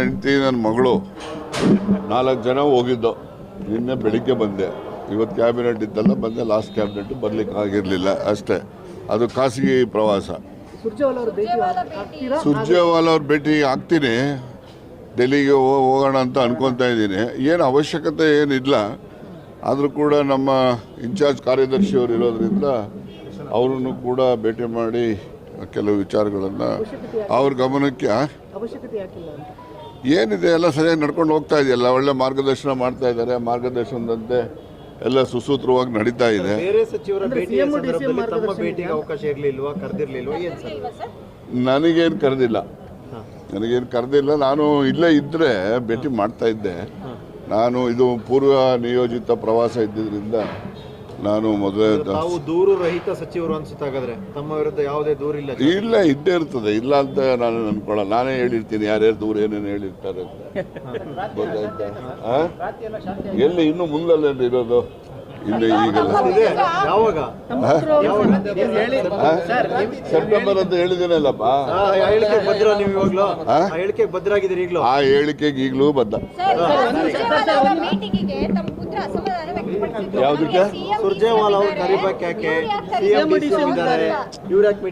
ಹೆಂಡತಿ ನನ್ನ ಮಗಳು. ನಾಲ್ಕು ಜನ ಹೋಗಿದ್ದೋ. ನಿನ್ನೆ ಬೆಳಿಗ್ಗೆ ಬಂದೆ. ಇವತ್ತು ಕ್ಯಾಬಿನೆಟ್ ಇದ್ದಲ್ಲ ಬಂದೆ. ಲಾಸ್ಟ್ ಕ್ಯಾಬಿನೆಟ್ ಬರ್ಲಿಕ್ಕೆ ಆಗಿರಲಿಲ್ಲ ಅಷ್ಟೇ. ಅದು ಖಾಸಗಿ ಪ್ರವಾಸ. ಸುರ್ಜೇವಾಲ ಅವರು ಭೇಟಿ. ಆಗ್ತೀನಿ. ಡೆಲ್ಲಿಗೆ ಹೋಗೋಣ ಅಂತ ಅನ್ಕೊತಾ ಇದ್ದೀನಿ. ಏನು ಅವಶ್ಯಕತೆ ಏನಿಲ್ಲ. ಆದರೂ ಕೂಡ ನಮ್ಮ ಇನ್ಚಾರ್ಜ್ ಕಾರ್ಯದರ್ಶಿಯವರು ಇರೋದ್ರಿಂದ ಅವರನ್ನು ಕೂಡ ಭೇಟಿ ಮಾಡಿ ಕೆಲವು ವಿಚಾರಗಳನ್ನು ಅವ್ರ ಗಮನಕ್ಕೆ ಏನಿದೆ ಎಲ್ಲ ಸರಿಯಾಗಿ ನಡ್ಕೊಂಡು ಹೋಗ್ತಾ ಇದೆಯಲ್ಲ? ಒಳ್ಳೆ ಮಾರ್ಗದರ್ಶನ ಮಾಡ್ತಾ ಇದ್ದಾರೆ. ಮಾರ್ಗದರ್ಶನದಂತೆ ಎಲ್ಲ ಸುಸೂತ್ರವಾಗಿ ನಡೀತಾ ಇದೆ. ಬೇರೆ ಸಚಿವರ ಅಂದ್ರೆ ಭೇಟಿಯ CM ಡಿ ಸಿ ಎಂ ಸಂದರ್ಭದಲ್ಲಿ ತಮ್ಮ ಮಾರ್ಗದರ್ಶನ ಭೇಟಿಗೆ ಅವಕಾಶ ಇರಲಿಲ್ವಾ? ಕರೆದಿರ್ಲಿಲ್ವಾ? ಏನ್ ಸರ್? ನನಗೇನು ಕರೆದಿಲ್ಲ. ನನಗೇನು ಕರೆದಿಲ್ಲ. ನಾನು ಇಲ್ಲೇ ಇದ್ದರೆ ಭೇಟಿ ಮಾಡ್ತಾ ಇದ್ದೆ. ನಾನು ಇದು ಪೂರ್ವ ನಿಯೋಜಿತ ಪ್ರವಾಸ ಇದ್ದಿದ್ದರಿಂದ ನಾನು ಮದುವೆ ತಾವು ದೂರು ರಹಿತ ಸಚಿವರು ಅನ್ಸುತ್ತಾಗಾದ್ರೆ ತಮ್ಮ ವಿರುದ್ಧ ಯಾವುದೇ ದೂರ ಇಲ್ಲ ಇಲ್ಲ ಇದ್ದೇ ಇರ್ತದೆ. ಇಲ್ಲ ಅಂತ ನಾನು ಅನ್ಕೊಳ್ಳಲ್ಲ ನಾನೇ ಹೇಳಿರ್ತೀನಿ. ಯಾರ್ಯಾರು ದೂರ ಏನೇನು ಹೇಳಿರ್ತಾರೆ? ಎಲ್ಲಿ ಇನ್ನು ಮುಂದಲ್ಲೇ ಇರೋದು? ಇಲ್ಲ ಈಗಲ್ಲ. ಇದೆ. ಯಾವಾಗ? ಆ? ಸೆಪ್ಟೆಂಬರ್ ಅಂತ ಹೇಳಿದೇನಲ್ಲಪ್ಪ ಆ ಹೇಳಿಕೆ ಭದ್ರ ನೀವು ಇವಾಗ್ಲೂ? ಆ? ಹೇಳಿಕೆ ಭದ್ರಾಗಿದ್ದೀರಿ ಈಗಲೂ? ಆ ಹೇಳಿಕೆಗೆ ಈಗಲೂ ಬದ್ಧ ಯಾವುದಕ್ಕೆ? ಸುರ್ಜೇವಾಲ ಅವ್ರು ಕರಿಬೇಕು ಯಾಕೆ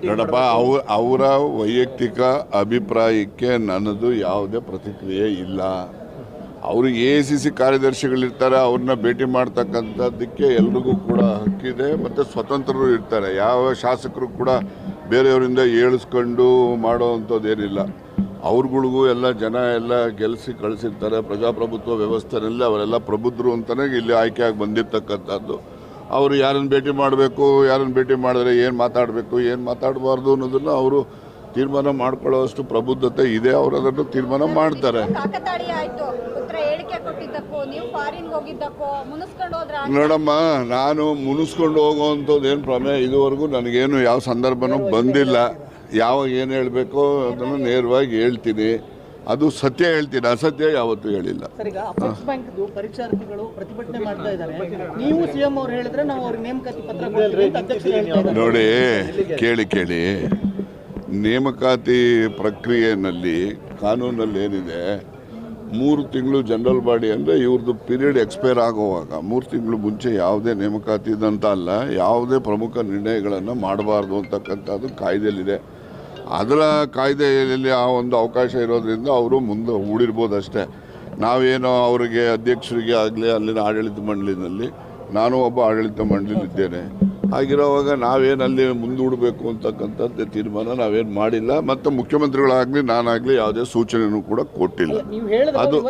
ನೋಡಪ್ಪ ಅವ ಅವರ ವೈಯಕ್ತಿಕ ಅಭಿಪ್ರಾಯಕ್ಕೆ ನನ್ನದು ಯಾವುದೇ ಪ್ರತಿಕ್ರಿಯೆ ಇಲ್ಲ. ಅವರು ಎ ಸಿ ಸಿ ಕಾರ್ಯದರ್ಶಿಗಳಿರ್ತಾರೆ ಅವ್ರನ್ನ ಭೇಟಿ ಮಾಡ್ತಕ್ಕಂಥದ್ದಕ್ಕೆ ಎಲ್ರಿಗೂ ಕೂಡ ಹಕ್ಕಿದೆ ಮತ್ತು ಸ್ವತಂತ್ರರು ಇರ್ತಾರೆ. ಯಾವ ಶಾಸಕರು ಕೂಡ ಬೇರೆಯವರಿಂದ ಹೇಳಿಸ್ಕೊಂಡು ಮಾಡೋ ಅಂಥದ್ದೇನಿಲ್ಲ. ಅವ್ರುಗಳಿಗೂ ಎಲ್ಲ ಜನ ಎಲ್ಲ ಗೆಲ್ಲಿಸಿ ಕಳಿಸಿರ್ತಾರೆ ಪ್ರಜಾಪ್ರಭುತ್ವ ವ್ಯವಸ್ಥೆಯಲ್ಲಿ ಅವರೆಲ್ಲ ಪ್ರಬುದ್ಧರು ಅಂತಲೇ ಇಲ್ಲಿ ಆಯ್ಕೆಯಾಗಿ ಬಂದಿರ್ತಕ್ಕಂಥದ್ದು. ಅವರು ಯಾರನ್ನು ಭೇಟಿ ಮಾಡಬೇಕು ಯಾರನ್ನು ಭೇಟಿ ಮಾಡಿದ್ರೆ ಏನು ಮಾತಾಡಬೇಕು ಏನು ಮಾತಾಡಬಾರ್ದು ಅನ್ನೋದನ್ನು ಅವರು ತೀರ್ಮಾನ ಮಾಡ್ಕೊಳ್ಳೋಷ್ಟು ಪ್ರಬುದ್ಧತೆ ಇದೆ ಅವರು ಅದನ್ನು ತೀರ್ಮಾನ ಮಾಡ್ತಾರೆ. ನೋಡಮ್ಮ ನಾನು ಮುನಿಸ್ಕೊಂಡು ಹೋಗುವಂಥದ್ದು ಏನು ಪ್ರಮೇಯ ಇದುವರೆಗೂ ನನಗೇನು ಯಾವ ಸಂದರ್ಭನೂ ಬಂದಿಲ್ಲ. ಯಾವಾಗ ಏನು ಹೇಳಬೇಕೋ ಅದನ್ನು ನೇರವಾಗಿ ಹೇಳ್ತೀನಿ. ಅದು ಸತ್ಯ ಹೇಳ್ತೀನಿ ಅಸತ್ಯ ಯಾವತ್ತೂ ಹೇಳಿಲ್ಲ. ಸರ್ ಈಗ ಅಪೆಕ್ಸ್ ಬ್ಯಾಂಕ್ ಪರೀಕ್ಷಾರ್ಥಿಗಳು ಪ್ರತಿಭಟನೆ ಮಾಡ್ತಾ ಇದ್ದಾರೆ. ನೀವು ಸಿಎಂ ಅವ್ರು ಹೇಳಿದ್ರೆ ನಾವು ಅವ್ರಿಗೆ ನೇಮಕಾತಿ ಪತ್ರ ಕೊಡ್ತೀವಿ ಅಂತ ಅಧ್ಯಕ್ಷರು ಹೇಳ್ತಾ ಇದ್ದಾರೆ. ನೋಡಿ ಕೇಳಿ ಕೇಳಿ. ನೇಮಕಾತಿ ಪ್ರಕ್ರಿಯೆನಲ್ಲಿ ಕಾನೂನಲ್ಲಿ ಏನಿದೆ ಮೂರು ತಿಂಗಳು ಜನರಲ್ ಬಾಡಿ ಅಂದರೆ ಇವ್ರದ್ದು ಪೀರಿಯಡ್ ಎಕ್ಸ್ಪೈರ್ ಆಗುವಾಗ ಮೂರು ತಿಂಗಳು ಮುಂಚೆ ಯಾವುದೇ ನೇಮಕಾತಿ ಇದಂತ ಅಲ್ಲ ಯಾವುದೇ ಪ್ರಮುಖ ನಿರ್ಣಯಗಳನ್ನು ಮಾಡಬಾರ್ದು ಅಂತಕ್ಕಂಥದ್ದು ಕಾಯ್ದೆಯಲ್ಲಿದೆ. ಅದರ ಕಾಯ್ದೆಯಲ್ಲಿ ಆ ಒಂದು ಅವಕಾಶ ಇರೋದ್ರಿಂದ ಅವರು ಮುಂದೆ ಹೂಡಿರ್ಬೋದು ಅಷ್ಟೇ ನಾವೇನೋ ಅವರಿಗೆ ಅಧ್ಯಕ್ಷರಿಗೆ ಆಗಲಿ ಅಲ್ಲಿನ ಆಡಳಿತ ಮಂಡಳಿನಲ್ಲಿ ನಾನು ಒಬ್ಬ ಆಡಳಿತ ಮಂಡಳಿಲಿದ್ದೇನೆ ಹಾಗಿರುವಾಗ ನಾವೇನಲ್ಲಿ ಮುಂದೂಡಬೇಕು ಅಂತಕ್ಕಂಥದ್ದು ತೀರ್ಮಾನ ನಾವೇನು ಮಾಡಿಲ್ಲ. ಮತ್ತು ಮುಖ್ಯಮಂತ್ರಿಗಳಾಗಲಿ ನಾನಾಗಲಿ ಯಾವುದೇ ಸೂಚನೆಯೂ ಕೂಡ ಕೊಟ್ಟಿಲ್ಲ. ಅದು-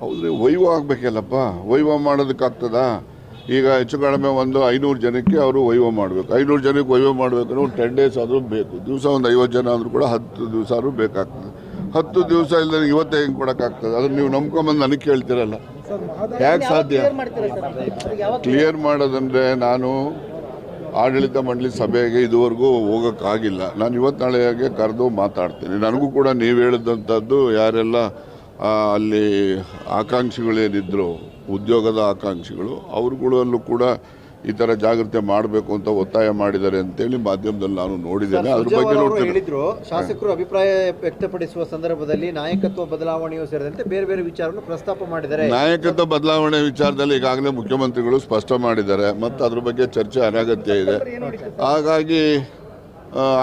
ಹೌದ್ರಿ ವೈವ ಆಗಬೇಕಲ್ಲಪ್ಪ. ವೈವ ಮಾಡೋದಕ್ಕಾಗ್ತದಾ? ಈಗ ಹೆಚ್ಚು ಕಡಿಮೆ ಒಂದು ಐನೂರು ಜನಕ್ಕೆ ಅವರು ವೈವ ಮಾಡಬೇಕು. ಐನೂರು ಜನಕ್ಕೆ ವೈವ ಮಾಡಬೇಕಂದ್ರೆ ಒಂದು ಟೆನ್ ಡೇಸ್ ಆದರೂ ಬೇಕು. ದಿವಸ ಒಂದು ಐವತ್ತು ಜನ ಆದರೂ ಕೂಡ ಹತ್ತು ದಿವಸ ಆದರೂ ಬೇಕಾಗ್ತದೆ. ಹತ್ತು ದಿವಸ ಇಲ್ಲದೆ ಇವತ್ತೇ ಹೆಂಗೆ ಕೊಡೋಕ್ಕಾಗ್ತದೆ. ಅದನ್ನು ನೀವು ನಂಬ್ಕೊಂಬಂದು ನನಗೆ ಕೇಳ್ತಿರಲ್ಲ. ಯಾಕೆ ಸಾಧ್ಯ? ಕ್ಲಿಯರ್ ಮಾಡೋದಂದ್ರೆ ನಾನು ಆಡಳಿತ ಮಂಡಳಿ ಸಭೆಗೆ ಇದುವರೆಗೂ ಹೋಗೋಕ್ಕಾಗಿಲ್ಲ. ನಾನು ಇವತ್ತು ನಾಳೆಗೆ ಕರೆದು ಮಾತಾಡ್ತೀನಿ. ನನಗೂ ಕೂಡ ನೀವು ಹೇಳಿದಂಥದ್ದು ಯಾರೆಲ್ಲ ಅಲ್ಲಿ ಆಕಾಂಕ್ಷಿಗಳೇನಿದ್ರು ಉದ್ಯೋಗದ ಆಕಾಂಕ್ಷಿಗಳು ಅವ್ರುಗಳಲ್ಲೂ ಕೂಡ ಈ ಥರ ಜಾಗೃತಿ ಮಾಡಬೇಕು ಅಂತ ಒತ್ತಾಯ ಮಾಡಿದ್ದಾರೆ ಅಂತೇಳಿ ಮಾಧ್ಯಮದಲ್ಲಿ ನಾನು ನೋಡಿದ್ದೇನೆ. ಅದ್ರ ಬಗ್ಗೆ ನೋಡ್ತೇನೆ. ಹೇಳಿದ್ರು ಶಾಸಕರು ಅಭಿಪ್ರಾಯ ವ್ಯಕ್ತಪಡಿಸುವ ಸಂದರ್ಭದಲ್ಲಿ ನಾಯಕತ್ವ ಬದಲಾವಣೆಯೂ ಸೇರಿದಂತೆ ಬೇರೆ ಬೇರೆ ವಿಚಾರವನ್ನು ಪ್ರಸ್ತಾಪ ಮಾಡಿದ್ದಾರೆ. ನಾಯಕತ್ವ ಬದಲಾವಣೆ ವಿಚಾರದಲ್ಲಿ ಈಗಾಗಲೇ ಮುಖ್ಯಮಂತ್ರಿಗಳು ಸ್ಪಷ್ಟ ಮಾಡಿದ್ದಾರೆ. ಮತ್ತು ಅದ್ರ ಬಗ್ಗೆ ಚರ್ಚೆ ಅನಗತ್ಯ ಇದೆ. ಹಾಗಾಗಿ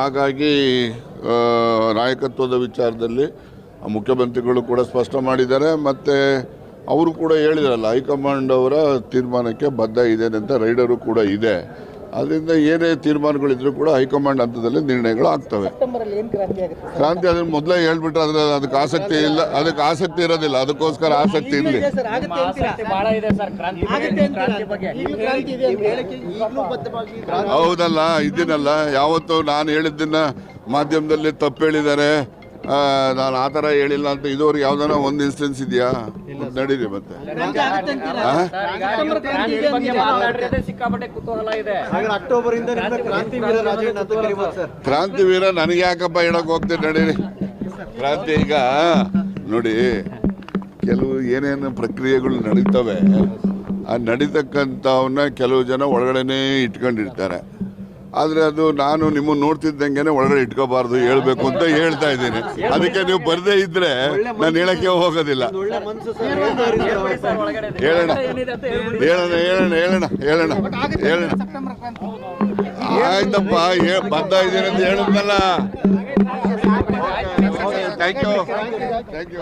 ಹಾಗಾಗಿ ನಾಯಕತ್ವದ ವಿಚಾರದಲ್ಲಿ ಮುಖ್ಯಮಂತ್ರಿಗಳು ಕೂಡ ಸ್ಪಷ್ಟ ಮಾಡಿದ್ದಾರೆ. ಮತ್ತು ಅವರು ಕೂಡ ಹೇಳಿದ್ರಲ್ಲ ಹೈಕಮಾಂಡ್ ಅವರ ತೀರ್ಮಾನಕ್ಕೆ ಬದ್ಧ ಇದೆ ಅಂತ ರೈಡರು ಕೂಡ ಇದೆ. ಅದರಿಂದ ಏನೇ ತೀರ್ಮಾನಗಳಿದ್ರು ಕೂಡ ಹೈಕಮಾಂಡ್ ಹಂತದಲ್ಲಿ ನಿರ್ಣಯಗಳು ಆಗ್ತವೆ. ಸೆಪ್ಟೆಂಬರ್ ಅಲ್ಲಿ ಏನ್ ಕ್ರಾಂತಿ ಅದನ್ನು ಮೊದಲೇ ಹೇಳ್ಬಿಟ್ರೆ ಅದ್ರ ಅದಕ್ಕೆ ಆಸಕ್ತಿ ಇಲ್ಲ ಅದಕ್ಕೆ ಆಸಕ್ತಿ ಇರೋದಿಲ್ಲ ಅದಕ್ಕೋಸ್ಕರ ಆಸಕ್ತಿ ಇರಲಿ. ಸರ್ ಆಗತ್ತೆ ಅಂತೀರಾ? ಬಹಳ ಇದೆ ಸರ್ ಕ್ರಾಂತಿ ಆಗತ್ತೆ ಅಂತೀರಾ? ಈಗಲೂ ಕ್ರಾಂತಿ ಇದೆ ಈ ಹೇಳಿಕೆ ಈಗಲೂ ಬದ್ಧವಾಗಿ ಹೌದಲ್ಲ ಇದನ್ನಲ್ಲ ಯಾವತ್ತು ನಾನು ಹೇಳಿದ್ದನ್ನ ಮಾಧ್ಯಮದಲ್ಲಿ ತಪ್ಪು ಹೇಳಿದ್ದಾರೆ. ನಾನು ಆ ಥರ ಹೇಳಿಲ್ಲ ಅಂತ ಇದುವರೆಗೆ ಯಾವ್ದಾನ ಒಂದು ಇನ್ಸ್ಟೆನ್ಸ್ ಇದೆಯಾ? ನಡೀರಿ ಮತ್ತೆ. ಕ್ರಾಂತಿ ವೀರ ನನಗೆ ಯಾಕಪ್ಪ ಹೇಳಕ್ ಹೋಗ್ತೀನಿ ನಡೀರಿ. ಕ್ರಾಂತಿ ಈಗ ನೋಡಿ ಕೆಲವು ಏನೇನು ಪ್ರಕ್ರಿಯೆಗಳು ನಡೀತವೆ ಆ ನಡೀತಕ್ಕಂಥವನ್ನ ಕೆಲವು ಜನ ಒಳಗಡೆನೇ ಇಟ್ಕೊಂಡಿರ್ತಾರೆ. ಆದರೆ ಅದು ನಾನು ನಿಮ್ಮನ್ನು ನೋಡ್ತಿದ್ದಂಗೆನೆ ಒಳಗಡೆ ಇಟ್ಕೋಬಾರ್ದು, ಹೇಳ್ಬೇಕು ಅಂತ ಹೇಳ್ತಾ ಇದ್ದೀನಿ. ಅದಕ್ಕೆ ನೀವು ಬರದೇ ಇದ್ರೆ ನಾನು ಹೇಳಕ್ಕೆ ಹೋಗೋದಿಲ್ಲ. ಹೇಳೋಣ ಹೇಳೋಣ ಹೇಳೋಣ ಹೇಳೋಣ ಹೇಳೋಣ ಹೇಳೋಣ ಆಯ್ತಪ್ಪ ಬರ್ತಾ ಇದ್ದೀನಿ ಅಂತ ಹೇಳಿದ್ನಲ್ಲ ಥ್ಯಾಂಕ್ ಯು ಥ್ಯಾಂಕ್ ಯು